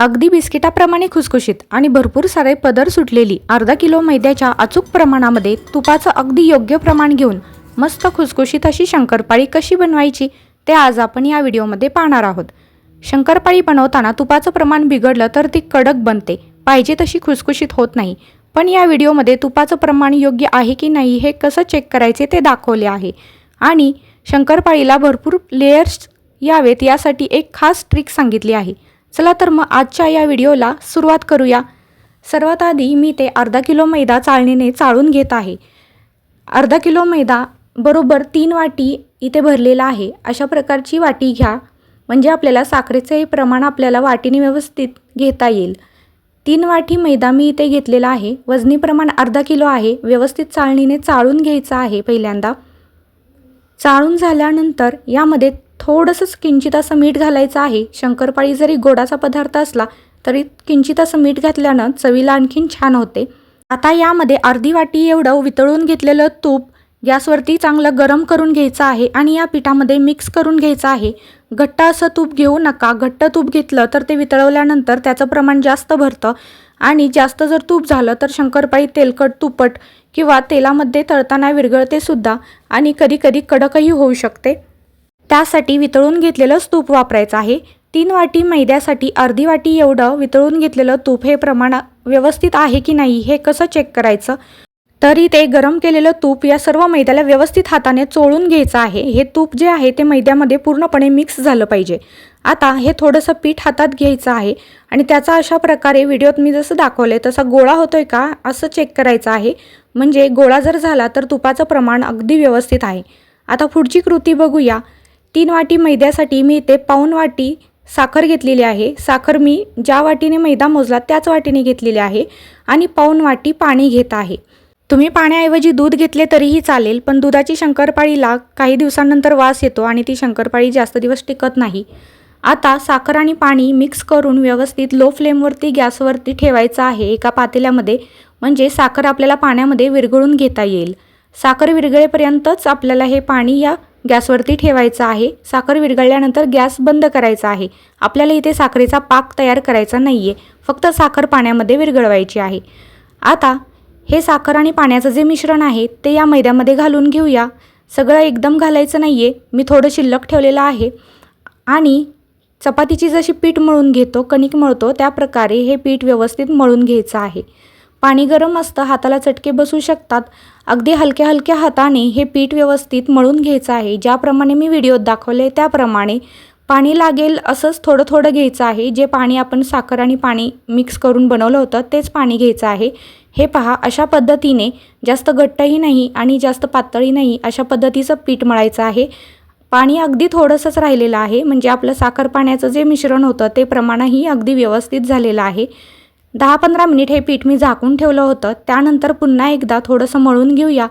अगदी बिस्किटाप्रमाणे खुसखुशीत आणि भरपूर सारे पदर सुटलेली अर्धा किलो मैद्याच्या अचूक प्रमाणामध्ये तुपाचं अगदी योग्य प्रमाण घेऊन मस्त खुसखुशीत अशी शंकरपाळी कशी बनवायची ते आज आपण या व्हिडिओमध्ये पाहणार आहोत. शंकरपाळी बनवताना तुपाचं प्रमाण बिघडलं तर ती कडक बनते पाहिजे तशी खुसखुशीत होत नाही. पण या व्हिडिओमध्ये तुपाचं प्रमाण योग्य आहे की नाही हे कसं चेक करायचे ते दाखवले आहे. आणि शंकरपाळीला भरपूर लेयर्स यावेत यासाठी एक खास ट्रिक सांगितली आहे. चला तर मग आजच्या या व्हिडिओला सुरुवात करूया. सर्वात आधी मी ते अर्धा किलो मैदा चाळणीने चाळून घेत आहे. अर्धा किलो मैदा बरोबर तीन वाटी इथे भरलेला आहे. अशा प्रकारची वाटी घ्या म्हणजे आपल्याला साखरेचे प्रमाण आपल्याला वाटीने व्यवस्थित घेता येईल. तीन वाटी मैदा मी इथे घेतलेला आहे. वजनी प्रमाण अर्धा किलो आहे. व्यवस्थित चाळणीने चाळून घ्यायचं आहे पहिल्यांदा. चाळून झाल्यानंतर यामध्ये थोडंसं किंचित असं मीठ घालायचं आहे. शंकरपाळी जरी गोडाचा पदार्थ असला तरी किंचित असं मीठ घातल्यानं चवीला आणखीन छान होते. आता यामध्ये अर्धी वाटी एवढं वितळून घेतलेलं तूप गॅसवरती चांगलं गरम करून घ्यायचं आहे आणि या पिठामध्ये मिक्स करून घ्यायचं आहे. घट्ट असं तूप घेऊ नका. घट्ट तूप घेतलं तर ते वितळवल्यानंतर त्याचं प्रमाण जास्त भरतं आणि जास्त जर तूप झालं तर शंकरपाळी तेलकट तुपट किंवा तेलामध्ये तळताना विरघळते सुद्धा आणि कधीकधी कडकही होऊ शकते. त्यासाठी वितळून घेतलेलंच तूप वापरायचं आहे. तीन वाटी मैद्यासाठी अर्धी वाटी एवढं वितळून घेतलेलं तूप हे प्रमाण व्यवस्थित आहे की नाही हे कसं चेक करायचं? तरी ते गरम केलेलं तूप या सर्व मैद्याला व्यवस्थित हाताने चोळून घ्यायचं आहे. हे तूप जे आहे ते मैद्यामध्ये पूर्णपणे मिक्स झालं पाहिजे. आता हे थोडंसं पीठ हातात घ्यायचं आहे आणि त्याचा अशा प्रकारे व्हिडिओत मी जसं दाखवलं आहे तसा गोळा होतोय का असं चेक करायचं आहे. म्हणजे गोळा जर झाला तर तुपाचं प्रमाण अगदी व्यवस्थित आहे. आता पुढची कृती बघूया. तीन वाटी मैद्यासाठी मी इथे पाऊन वाटी साखर घेतलेली आहे. साखर मी ज्या वाटीने मैदा मोजला त्याच वाटीने घेतलेली आहे आणि पाऊन वाटी पाणी घेत आहे. तुम्ही पाण्याऐवजी दूध घेतले तरीही चालेल पण दुधाची शंकरपाळीला काही दिवसांनंतर वास येतो आणि ती शंकरपाळी जास्त दिवस टिकत नाही. आता साखर आणि पाणी मिक्स करून व्यवस्थित लो फ्लेमवरती गॅसवरती ठेवायचं आहे एका पातेल्यामध्ये म्हणजे साखर आपल्याला पाण्यामध्ये विरघळून घेता येईल. साखर विरघळेपर्यंतच आपल्याला हे पाणी या गॅसवरती ठेवायचं आहे. साखर विरघळल्यानंतर गॅस बंद करायचा आहे. आपल्याला इथे साखरेचा पाक तयार करायचा नाही आहे फक्त साखर पाण्यामध्ये विरघळवायची आहे. आता हे साखर आणि पाण्याचं जे मिश्रण आहे ते या मैद्यामध्ये घालून घेऊया. सगळं एकदम घालायचं नाही आहे मी थोडं शिल्लक ठेवलेलं आहे. आणि चपातीची जशी पीठ मळून घेतो कणिक मळतो त्या प्रकारे हे पीठ व्यवस्थित मळून घ्यायचं आहे. पाणी गरम असतं हाताला चटके बसू शकतात. अगदी हलक्या हलक्या हाताने हे पीठ व्यवस्थित मळून घ्यायचं आहे. ज्याप्रमाणे मी व्हिडिओत दाखवले त्याप्रमाणे पाणी लागेल असंच थोडं थोडं घ्यायचं आहे. जे पाणी आपण साखर आणि पाणी मिक्स करून बनवलं होतं तेच पाणी घ्यायचं आहे. हे पहा अशा पद्धतीने जास्त घट्टही नाही आणि जास्त पातळी नाही अशा पद्धतीचं पीठ मळायचं आहे. पाणी अगदी थोडंसंच राहिलेलं आहे. म्हणजे आपलं साखर पाण्याचं जे मिश्रण होतं ते प्रमाणही अगदी व्यवस्थित झालेलं आहे. दहा पंधरा मिनिट हे पीठ मी झाकून ठेवलं होतं. त्यानंतर पुन्हा एकदा थोडंसं मळून घेऊया.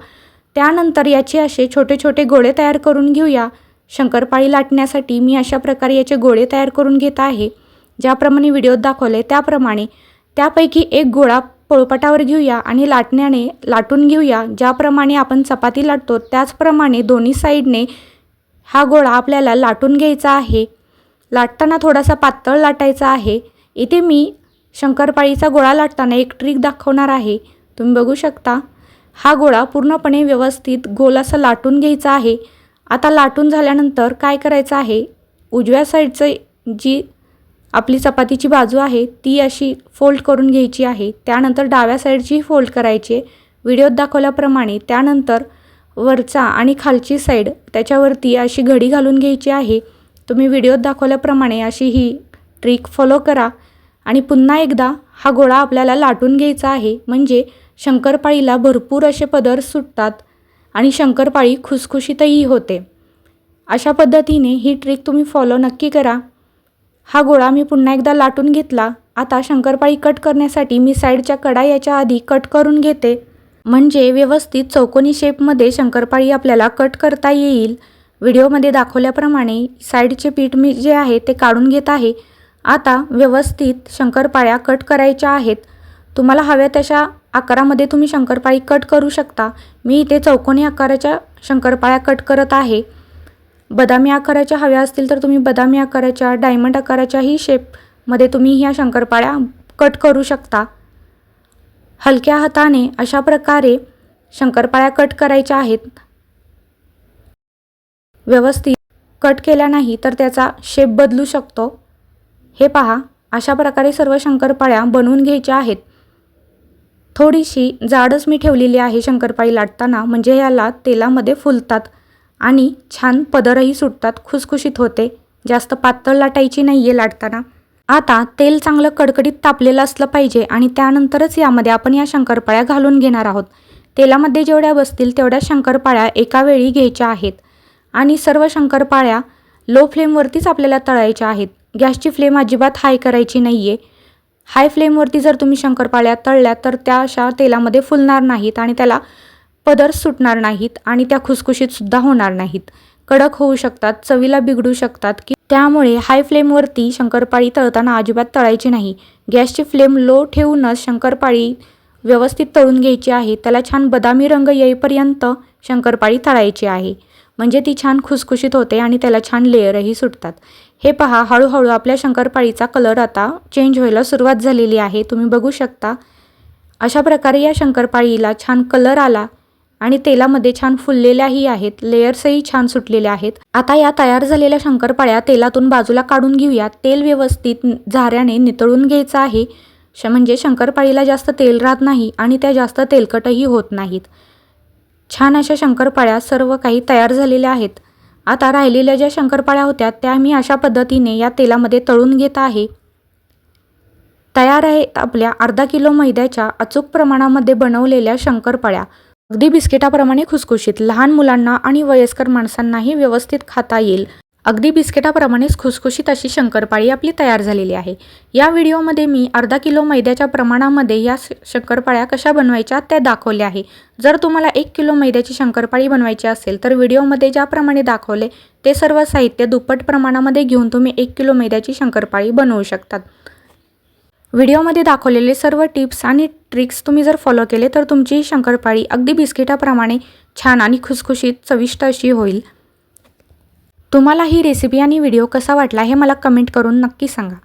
त्यानंतर याचे असे छोटे छोटे गोळे तयार करून घेऊया. शंकरपाळी लाटण्यासाठी मी अशा प्रकारे याचे गोळे तयार करून घेत आहे. ज्याप्रमाणे व्हिडिओत दाखवले त्याप्रमाणे. त्यापैकी एक गोळा पोळपाटावर घेऊया आणि लाटण्याने लाटून घेऊया. ज्याप्रमाणे आपण चपाती लाटतो त्याचप्रमाणे दोन्ही साईडने हा गोळा आपल्याला लाटून घ्यायचा आहे. लाटताना थोडासा पातळ लाटायचा आहे. इथे मी शंकरपाळीचा गोळा लाटताना एक ट्रिक दाखवणार आहे. तुम्ही बघू शकता. हा गोळा पूर्णपणे व्यवस्थित गोल असा लाटून घ्यायचा आहे. आता लाटून झाल्यानंतर काय करायचं आहे? उजव्या साईडचं जी आपली चपातीची बाजू आहे ती अशी फोल्ड करून घ्यायची आहे. त्यानंतर डाव्या साईडची फोल्ड करायची आहे. व्हिडिओत दाखवल्याप्रमाणे त्यानंतर वरचा आणि खालची साईड त्याच्यावरती अशी घडी घालून घ्यायची आहे. तुम्ही व्हिडिओत दाखवल्याप्रमाणे अशी ही ट्रिक फॉलो करा. आणि पुन्हा एकदा हा गोळा आपल्याला लाटून घ्यायचा आहे. म्हणजे शंकरपाळीला भरपूर असे पदर सुटतात आणि शंकरपाळी खुसखुशीतही होते. अशा पद्धतीने ही ट्रिक तुम्ही फॉलो नक्की करा. हा गोळा मी पुन्हा एकदा लाटून घेतला. आता शंकरपाळी कट करण्यासाठी मी साईडच्या कडा याच्या आधी कट करून घेते. म्हणजे व्यवस्थित चौकोनी शेपमध्ये शंकरपाळी आपल्याला कट करता येईल. व्हिडिओमध्ये दाखवल्याप्रमाणे साईडचे पीठ मी जे आहे ते काढून घेत आहे. आता व्यवस्थित शंकरपाळ्या कट करायच्या आहेत. तुम्हाला हव्या तशा आकारामध्ये तुम्ही शंकरपाळी कट करू शकता. मी इथे चौकोनी आकाराच्या शंकरपाळ्या कट करत आहे. बदामी आकाराच्या हव्या असतील तर तुम्ही बदामी आकाराच्या डायमंड आकाराच्याही शेपमध्ये तुम्ही ह्या शंकरपाळ्या कट करू शकता. हलक्या हाताने अशा प्रकारे शंकरपाळ्या कट करायच्या आहेत. व्यवस्थित कट केल्या नाही तर त्याचा शेप बदलू शकतो. हे पहा अशा प्रकारे सर्व शंकरपाळ्या बनवून घ्यायच्या आहेत. थोडीशी जाडच मी ठेवलेली आहे शंकरपाळी लाटताना म्हणजे याला तेलामध्ये फुलतात आणि छान पदरही सुटतात खुसखुशीत होते. जास्त पातळ लाटायची नाही आहे लाटताना. आता तेल चांगलं कडकडीत तापलेलं असलं पाहिजे आणि त्यानंतरच यामध्ये आपण या शंकरपाळ्या घालून घेणार आहोत. तेलामध्ये जेवढ्या बसतील तेवढ्या शंकरपाळ्या एका वेळी घ्यायच्या आहेत. आणि सर्व शंकरपाळ्या लो फ्लेमवरतीच आपल्याला तळायच्या आहेत. गॅसची फ्लेम अजिबात हाय करायची नाही आहे हाय फ्लेमवरती जर तुम्ही शंकरपाळ्या तळल्या तर त्या अशा तेलामध्ये फुलणार नाहीत आणि त्याला पदर सुटणार नाहीत आणि त्या खुसखुशीतसुद्धा होणार नाहीत. कडक होऊ शकतात चवीला बिघडू शकतात की त्यामुळे हाय फ्लेमवरती शंकरपाळी तळताना अजिबात तळायची नाही. गॅसची फ्लेम लो ठेवूनच शंकरपाळी व्यवस्थित तळून घ्यायची आहे. त्याला छान बदामी रंग येईपर्यंत शंकरपाळी तळायची आहे. म्हणजे ती छान खुसखुशीत होते आणि त्याला छान लेअरही सुटतात. हे पहा हळूहळू आपल्या शंकरपाळीचा कलर आता चेंज व्हायला सुरुवात झालेली आहे. तुम्ही बघू शकता. अशा प्रकारे या शंकरपाळीला छान कलर आला आणि तेलामध्ये छान फुललेल्याही आहेत. लेयर्सही छान सुटलेल्या आहेत. आता या तयार झालेल्या शंकरपाळ्या तेलातून बाजूला काढून घेऊया. तेल व्यवस्थित झाऱ्याने नितळून घ्यायचं आहे. श म्हणजे शंकरपाळीला जास्त तेल राहत नाही आणि त्या जास्त तेलकटही होत नाहीत. छान अशा शंकरपाळ्या सर्व काही तयार झालेल्या आहेत. आता राहिलेल्या ज्या शंकरपाळ्या होत्या त्या मी अशा पद्धतीने या तेलामध्ये तळून घेत आहे. तयार आहेत आपल्या अर्धा किलो मैद्याच्या अचूक प्रमाणामध्ये बनवलेल्या शंकरपाळ्या. अगदी बिस्किटाप्रमाणे खुसखुशीत लहान मुलांना आणि वयस्कर माणसांनाही व्यवस्थित खाता येईल. अगदी बिस्किटाप्रमाणेच खुसखुशीत अशी शंकरपाळी आपली तयार झालेली आहे. या व्हिडिओमध्ये मी अर्धा किलो मैद्याच्या प्रमाणामध्ये या शंकरपाळ्या कशा बनवायच्या त्या दाखवल्या आहे. जर तुम्हाला एक किलो मैद्याची शंकरपाळी बनवायची असेल तर व्हिडिओमध्ये ज्याप्रमाणे दाखवले ते सर्व साहित्य दुप्पट प्रमाणामध्ये घेऊन तुम्ही एक किलो मैद्याची शंकरपाळी बनवू शकतात. व्हिडिओमध्ये दाखवलेले सर्व टिप्स आणि ट्रिक्स तुम्ही जर फॉलो केले तर तुमची शंकरपाळी अगदी बिस्किटाप्रमाणे छान आणि खुसखुशीत चविष्ट अशी होईल. तुम्हाला ही रेसिपी आणि व्हिडिओ कसा वाटला हे मला कमेंट करून नक्की सांगा.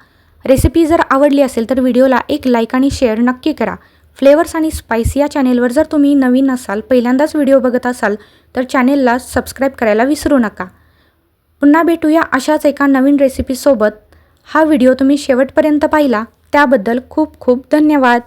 रेसिपी जर आवडली असेल तर व्हिडिओला एक लाईक आणि शेअर नक्की करा. फ्लेवर्स आणि स्पाइस या चॅनेलवर जर तुम्ही नवीन असाल पहिल्यांदाच व्हिडिओ बघत असाल तर चॅनेलला सबस्क्राईब करायला विसरू नका. पुन्हा भेटूया अशाच एका नवीन रेसिपीसोबत हा व्हिडिओ तुम्ही शेवटपर्यंत पाहिला. त्याबद्दल खूप खूप धन्यवाद.